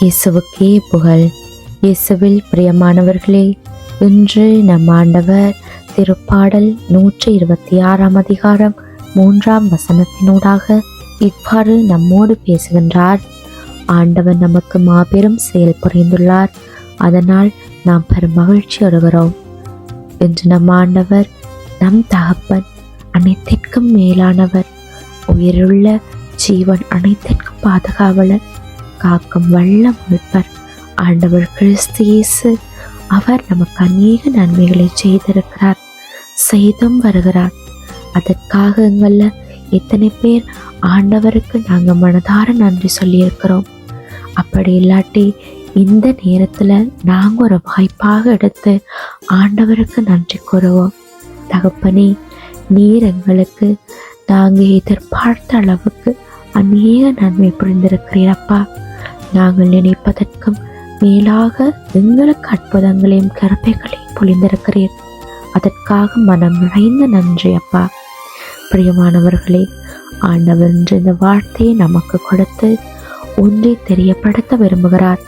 இயேசுவுக்கே புகழ். இயேசுவில் பிரியமானவர்களே இன்று நம் ஆண்டவர் திருப்பாடல் நூற்றி இருபத்தி ஆறாம் அதிகாரம் மூன்றாம் வசனத்தினூடாக இவ்வாறு நம்மோடு பேசுகின்றார். ஆண்டவர் நமக்கு மாபெரும் செயல் புரிந்துள்ளார். அதனால் நாம் பெரும் மகிழ்ச்சி அடைகிறோம். இன்று நம் ஆண்டவர் நம் தகப்பன் அனைத்திற்கும் மேலானவர். உயிருள்ள ஜீவன் அனைத்திற்கும் பாதுகாவலர் காக்கும் வல்லம் மீட்பர் ஆண்டவர் கிறிஸ்து இயேசு அவர் நமக்கு அநேக நன்மைகளை செய்திருக்கிறார். செய்தும் வருகிறார். அதற்காக எங்கள எத்தனை பேர் ஆண்டவருக்கு நாங்கள் மனதார நன்றி சொல்லியிருக்கிறோம். அப்படி இல்லாட்டி இந்த நேரத்தில் நாங்கள் ஒரு வாய்ப்பாக எடுத்து ஆண்டவருக்கு நன்றி கூறுவோம். தகப்பனே நீர் எங்களுக்கு நாங்கள் எதிர்பார்த்த அளவுக்கு அநேக நன்மை புரிந்திருக்கிறீரப்பா நாங்கள் நினைப்பதற்கும் மேலாக எங்களுக்கு அற்புதங்களையும் கருப்பைகளையும் பொழிந்திருக்கிறீர். அதற்காக மனம் நிறைந்த நன்றி அப்பா. பிரியமானவர்களே ஆண்டவர் என்று இந்த வார்த்தையை நமக்கு கொடுத்து ஒன்றை தெரியப்படுத்த விரும்புகிறார்.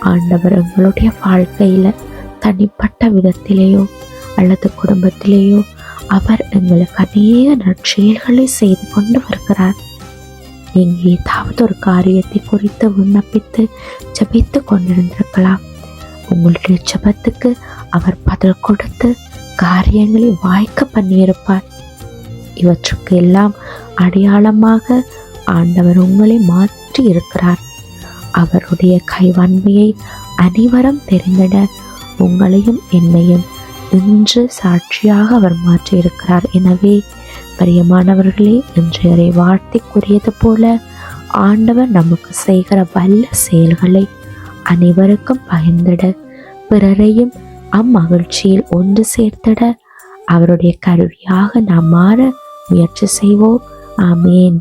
ஆண்டவர் எங்களுடைய வாழ்க்கையில தனிப்பட்ட விதத்திலேயோ அல்லது குடும்பத்திலேயோ அவர் எங்களுக்கு அநேக நற்செயல்களை செய்து கொண்டு வருகிறார். நீங்கள் ஏதாவது ஒரு காரியத்தை குறித்து விண்ணப்பித்து ஜபித்து கொண்டிருந்திருக்கலாம். உங்களுடைய ஜெபத்துக்கு அவர் பதில் கொடுத்து காரியங்களை வாய்க்க பண்ணியிருப்பார். இவற்றுக்கு எல்லாம் அடையாளமாக ஆண்டவர் உங்களை மாற்றி இருக்கிறார். அவருடைய கைவன்மையை அனைவரும் தெரிந்திட உங்களையும் என்னையும் இன்று சாட்சியாக அவர் மாற்றியிருக்கிறார். எனவே பிரியமானவர்களே இன்றைய வார்த்தைக்குரியது போல ஆண்டவர் நமக்கு செய்கிற வல்ல செயல்களை அனைவருக்கும் பகிர்ந்திட பிறரையும் அம்மகிழ்ச்சியில் ஒன்று சேர்த்திட அவருடைய கருவியாக நாம் மாற முயற்சி செய்வோம். ஆமேன்.